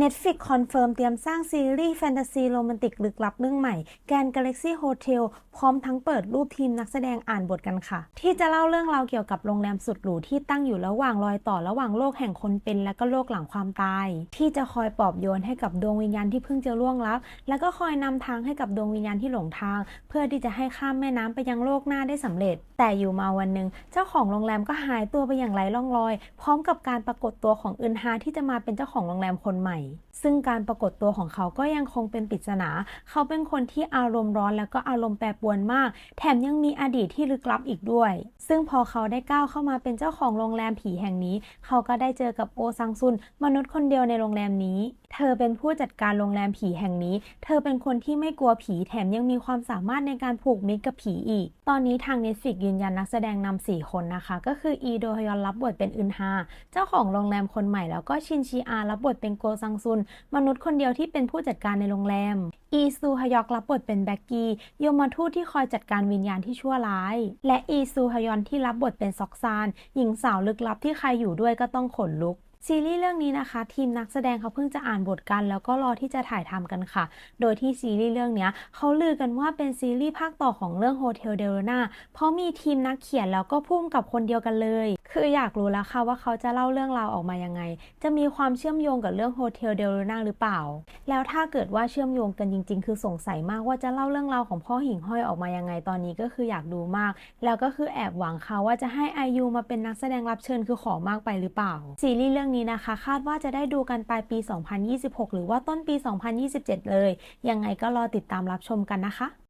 Netflix คอนเฟิร์มเตรียมสร้างซีรีส์แฟนตาซีโรแมนติกลึกลับเรื่องใหม่ Grand Galaxy Hotel พร้อมทั้งเปิดรูปทีมนักแสดงอ่านบทกันค่ะ ที่จะเล่าเรื่องราวเกี่ยวกับโรงแรมสุดหรูที่ตั้งอยู่ระหว่างรอยต่อระหว่างโลกแห่งคนเป็น และก็โลกหลังความตาย ที่จะคอยปลอบโยนให้กับดวงวิญญาณที่เพิ่งจะล่วงลับ และก็คอยนำทางให้กับดวงวิญญาณที่หลงทาง เพื่อที่จะให้ข้ามแม่น้ำไปยังโลกหน้าได้สำเร็จ แต่อยู่มาวันหนึ่งเจ้าของโรงแรมก็หายตัวไปอย่างไร้ร่องรอย พร้อมกับการปรากฏตัวของอึนฮาที่จะมาเป็นเจ้าของโรงแรมคนใหม่ซึ่งการปรากฏตัวของเขาก็ยังคงเป็นปริศนา เขาเป็นคนที่อารมณ์ร้อนแล้วก็อารมณ์แปรปรวนมาก แถมยังมีอดีตที่ลึกลับอีกด้วย ซึ่งพอเขาได้ก้าวเข้ามาเป็นเจ้าของโรงแรมผีแห่งนี้ เขาก็ได้เจอกับโอซังซุน มนุษย์คนเดียวในโรงแรมนี้ เธอเป็นผู้จัดการโรงแรมผีแห่งนี้ เธอเป็นคนที่ไม่กลัวผีแถมยังมีความสามารถในการผูกมิตรกับผีอีก ตอนนี้ทาง Netflix ยืนยันนักแสดงนำ4คนนะคะ ก็คืออีโดฮยอนรับบทเป็นอึนฮา เจ้าของโรงแรมคนใหม่แล้วก็ชินชีอารับบทเป็นโกซังซุน มนุษย์คนเดียวที่เป็นผู้จัดการในโรงแรม อีซูฮยอกรับบทเป็นแบ็กกี้ยมทูตที่คอยจัดการวิญญาณที่ชั่วร้าย และอีซูฮยอนที่รับบทเป็นซอกซาน หญิงสาวลึกลับที่ใครอยู่ด้วยก็ต้องขนลุก ซีรีส์เรื่องนี้นะคะ ทีมนักแสดงเขาเพิ่งจะอ่านบทกัน แล้วก็รอที่จะถ่ายทำกันค่ะ โดยที่ซีรีส์เรื่องนี้เขาลือกันว่าเป็นซีรีส์ภาคต่อของเรื่อง Hotel d e l o n a เพราะมีทีมนักเขียนแล้วก็พุ่มกับคนเดียวกันเลย คืออยากรู้แล้วค่ะว่าเขาจะเล่าเรื่องราวออกมายังไง จะมีความเชื่อมโยงกับเรื่อง Hotel d e l o n a หรือเปล่า แล้วถ้าเกิดว่าเชื่อมโยงกันจริง ๆ คือสงสัยมากว่าจะเล่าเรื่องราวของพ่อหิ่งห้อยออกมายังไงตอนนี้ก็คืออยากดูมาก แล้วก็คือแอบหวังค่ะว่าจะให้ไอยูมาเป็นนักแสดงรับเชิญคือขอมากไปหรือเปล่าซีรีส์เรื่องนี้นะคะ คาดว่าจะได้ดูกันปลายปี 2026 หรือว่าต้นปี 2027 เลย ยังไงก็รอติดตามรับชมกันนะคะ